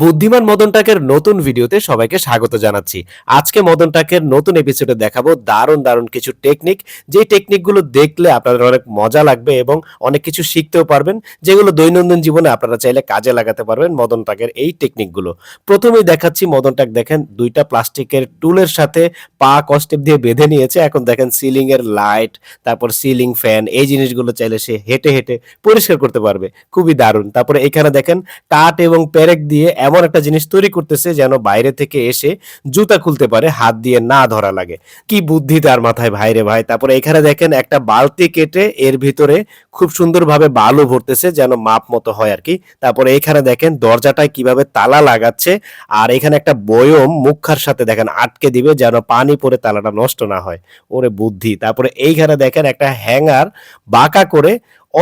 বুদ্ধিমান মদন টাকের নতুন ভিডিওতে সবাইকে স্বাগত জানাচ্ছি। আজকে মদন টাকের নতুন এপিসোডে দেখাবো দারুণ দারুণ কিছু টেকনিক যে টেকনিকগুলো দেখলে আপনাদের অনেক মজা লাগবে এবং অনেক কিছু শিখতেও পারবেন, যেগুলো দৈনন্দিন জীবনে আপনারা চাইলে কাজে লাগাতে পারবেন মদন টাকের এই টেকনিকগুলো প্রথমেই দেখাচ্ছি মদন টাক দেখেন দুইটা প্লাস্টিকের টুলের সাথে পা কস্টেপ দিয়ে বেঁধে নিয়েছে। এখন দেখেন সিলিং এর লাইট, তারপর সিলিং ফ্যান, এই জিনিসগুলো চাইলে সে হেঁটে হেঁটে পরিষ্কার করতে পারবে। খুবই দারুণ। তারপরে এখানে দেখেন কাঠ এবং পেরেক দিয়ে এমন একটা জিনিস তৈরি করতেছে যেন বাইরে থেকে এসে জুতা খুলতে পারে, হাত দিয়ে না ধরা লাগে। কি বুদ্ধি তার মাথায় ভাইরে ভাই। তারপরে এখানে দেখেন একটা বালতি কেটে এর ভিতরে খুব সুন্দরভাবে বালু ভরতেছে যেন মাপ মতো হয় আর কি। তারপরে এখানে দেখেন দরজাটায় কীভাবে তালা লাগাচ্ছে আর এখানে একটা বয়ম মুখার সাথে দেখেন আটকে দিবে যেন পানি পরে তালাটা নষ্ট না হয়। ওরে বুদ্ধি। তারপরে এইখানে দেখেন একটা হ্যাঙ্গার বাঁকা করে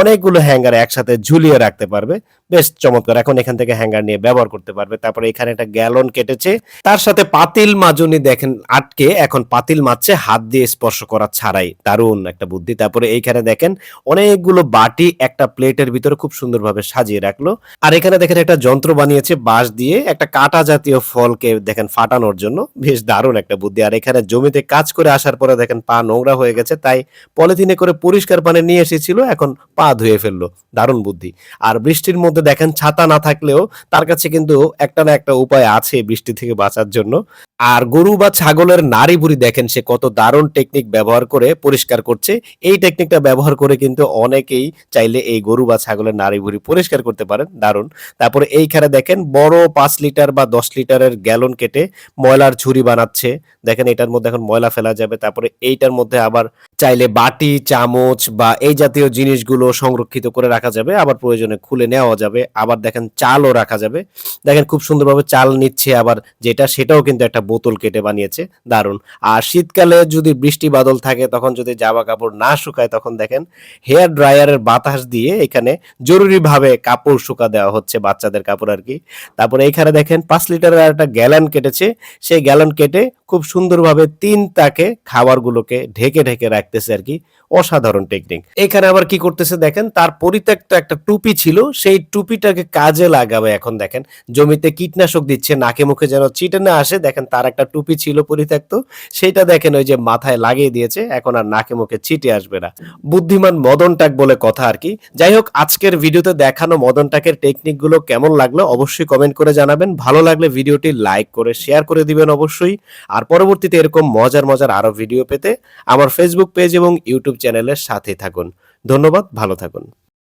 অনেকগুলো হ্যাঙ্গার একসাথে ঝুলিয়ে রাখতে পারবে। বেশ চমৎকার, এখন এখান থেকে হ্যাঙ্গার নিয়ে ব্যবহার করতে পারবে। তারপরে এখানে একটা গ্যালন কেটেছে। তার সাথে পাতিল মাজনি দেখেন আটকে, এখন পাতিল মারছে, হাত দিয়ে স্পর্শ করা ছাড়াই। দারুণ একটা বুদ্ধি। তারপরে এইখানে দেখেন অনেকগুলো বাটি একটা প্লেটের ভিতরে খুব সুন্দরভাবে সাজিয়ে রাখল। আর এখানে দেখেন একটা যন্ত্র বানিয়েছে বাঁশ দিয়ে, একটা কাটা জাতীয় ফলকে দেখেন ফাটানোর জন্য। বেশ দারুণ একটা বুদ্ধি। আর এখানে জমিতে কাজ করে আসার পরে দেখেন পা নোংরা হয়ে গেছে, তাই পলিথিনে করে পরিষ্কার পানি নিয়ে এসেছিল। এখন পা ধুয়ে ফেলল, দারুণ বুদ্ধি। আর বৃষ্টির মধ্যে দেখেন ছাতা না থাকলেও তার কাছে কিন্তু একটা না একটা উপায় আছে বৃষ্টি থেকে বাঁচার জন্য। আর গরু বা ছাগলের নাড়ি বুড়ি দেখেন সে কত দারুণ টেকনিক ব্যবহার করে পরিষ্কার করছে। এই টেকনিকটা ব্যবহার করে কিন্তু অনেকেই চাইলে এই গরু বা ছাগলের নাড়ি ভুড়ি পরিষ্কার করতে পারেন, দারুণ। তারপরে এইখানে দেখেন বড় পাঁচ লিটার বা দশ লিটারের গ্যালন কেটে ময়লার ঝুড়ি বানাচ্ছে। দেখেন এটার মধ্যে এখন ময়লা ফেলা যাবে, তারপরে এইটার মধ্যে আবার চাইলে বাটি, চামচ বা এই জাতীয় জিনিসগুলো সংরক্ষিত করে রাখা যাবে। আবার প্রয়োজনে খুলে নেওয়া যাবে। আবার দেখেন চালও রাখা যাবে। দেখেন খুব সুন্দরভাবে চাল নিচ্ছে আবার যেটা, সেটাও কিন্তু একটা বোতল কেটে বানিয়েছে। দারুণ। আর শীতকালে যদি বৃষ্টি বাদল থাকে, তখন যদি জামা কাপড় না শুকায়, তখন দেখেন হেয়ার ড্রায়ারের বাতাস দিয়ে এখানে জরুরিভাবে কাপড় শুকা দেওয়া হচ্ছে বাচ্চাদের কাপড় আর কি। তারপরে এখানে দেখেন পাঁচ লিটারের একটা গ্যালন কেটেছে। সেই গ্যালন কেটে খুব সুন্দরভাবে তিন তাকে খাবারগুলোকে ঢেকে ঢেকে রাখতেছে আর কি, অসাধারণ টেকনিক এখানে আবার কি করতেছে দেখেন, তার পরিত্যক্ত একটা টুপি ছিল, সেই টুপিটাকে কাজে লাগাবে এখন দেখেন। জমিতে কীটনাশক দিচ্ছে, নাকে মুখে যেন চিটে না আসে, দেখেন তার একটা টুপি ছিল পরিত্যক্ত, সেটা দেখেন ওই যে মাথায় লাগিয়ে দিয়েছে, এখন আর নাকে মুখে চিটে আসবে না। বুদ্ধিমান মদন টাক বলে কথা আর কি। যাই হোক, আজকের ভিডিওতে দেখানো মদন টাকের টেকনিকগুলো কেমন লাগল অবশ্যই কমেন্ট করে জানাবেন। ভালো লাগলে ভিডিওটি লাইক করে শেয়ার করে দিবেন অবশ্যই। আর পরবর্তীতে এরকম মজার মজার আরও ভিডিও পেতে আমার ফেসবুক পেজ এবং ইউটিউব চ্যানেলের সাথে থাকুন। ধন্যবাদ ভালো থাকুন।